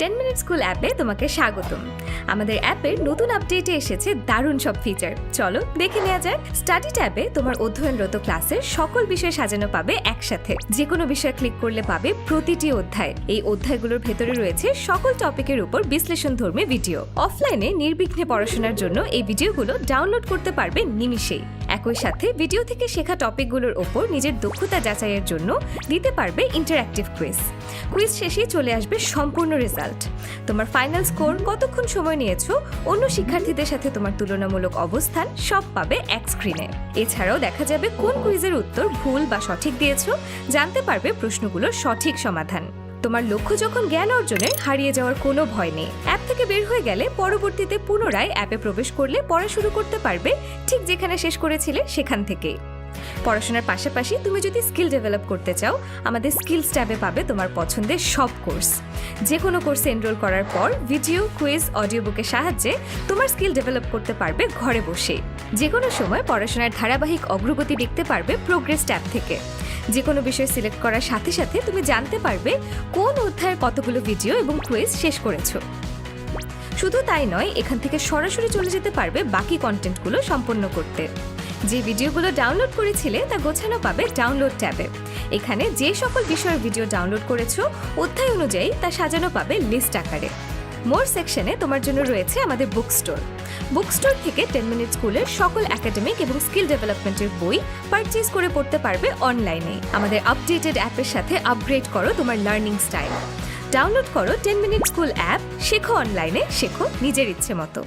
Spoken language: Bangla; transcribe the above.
টেন মিনিট স্কুল অ্যাপে তোমাকে স্বাগতম। আমাদের অ্যাপের নতুন আপডেটে এসেছে দারুণ সব ফিচার চলো দেখে নেওয়া যাক। স্টাডি ট্যাবে তোমার অধ্যয়নরত ক্লাসের সকল বিষয় সাজানো পাবে একসাথে। যে কোনো বিষয় ক্লিক করলে পাবে প্রতিটি অধ্যায়। এই অধ্যায়গুলোর ভেতরে রয়েছে সকল টপিকের উপর বিশ্লেষণধর্মী ভিডিও অফলাইনে নির্বিঘ্নে পড়াশোনার জন্য এই ভিডিওগুলো ডাউনলোড করতে পারবে নিমিষেই। একই সাথে ভিডিও থেকে শেখা টপিকগুলোর ওপর নিজের দক্ষতা যাচাইয়ের জন্য দিতে পারবে ইন্টারঅ্যাক্টিভ কুইজ কুইজ শেষেই চলে আসবে সম্পূর্ণ রেজাল্ট তোমার ফাইনাল স্কোর কতক্ষণ সময় নিয়েছো? অন্য শিক্ষার্থীদের সাথে তোমার তুলনামূলক অবস্থান সব পাবে এক স্ক্রিনে এছাড়াও দেখা যাবে কোন কুইজের উত্তর ভুল বা সঠিক দিয়েছ। জানতে পারবে প্রশ্নগুলোর সঠিক সমাধান। তোমার লক্ষ্য যখন জ্ঞান অর্জনের হারিয়ে যাওয়ার কোনো ভয় নেই। অ্যাপ থেকে বের হয়ে গেলে পরবর্তীতে পুনরায় অ্যাপে প্রবেশ করলে পড়া শুরু করতে পারবে, ঠিক যেখানে শেষ করেছিলে সেখান থেকে। পড়াশোনার পাশাপাশি তুমি যদি স্কিল ডেভেলপ করতে চাও, আমাদের স্কিলস ট্যাবে পাবে তোমার পছন্দের সব কোর্স। যে কোনো কোর্সে এনরোল করার পর ভিডিও, কুইজ অডিও বুকের সাহায্যে তোমার স্কিল ডেভেলপ করতে পারবে ঘরে বসে। যে কোনো সময় পড়াশোনার ধারাবাহিক অগ্রগতি দেখতে পারবে প্রোগ্রেস ট্যাব থেকে। যে কোনো বিষয় সিলেক্ট করার সাথে সাথে তুমি জানতে পারবে কোন অধ্যায়ের কতগুলো ভিডিও এবং কুইজ শেষ করেছ। শুধু তাই নয়, এখান থেকে সরাসরি চলে যেতে পারবে বাকি কন্টেন্টগুলো সম্পন্ন করতে। যে ভিডিওগুলো ডাউনলোড করেছিলে তা গোছানো পাবে ডাউনলোড ট্যাবে। এখানে যে সকল বিষয়ের ভিডিও ডাউনলোড করেছ, অধ্যায় অনুযায়ী তা সাজানো পাবে লিস্ট আকারে। মোর সেকশনে তোমার জন্য রয়েছে আমাদের বুক স্টোর বুক স্টোর থেকে টেন মিনিট স্কুলের সকল একাডেমিক এবং স্কিল ডেভেলপমেন্টের বই পারচেজ করে পড়তে পারবে অনলাইনে আমাদের আপডেটেড অ্যাপের সাথে আপগ্রেড করো তোমার লার্নিং স্টাইল ডাউনলোড করো টেন মিনিট স্কুল অ্যাপ শেখো অনলাইনে শেখো নিজের ইচ্ছে মতো।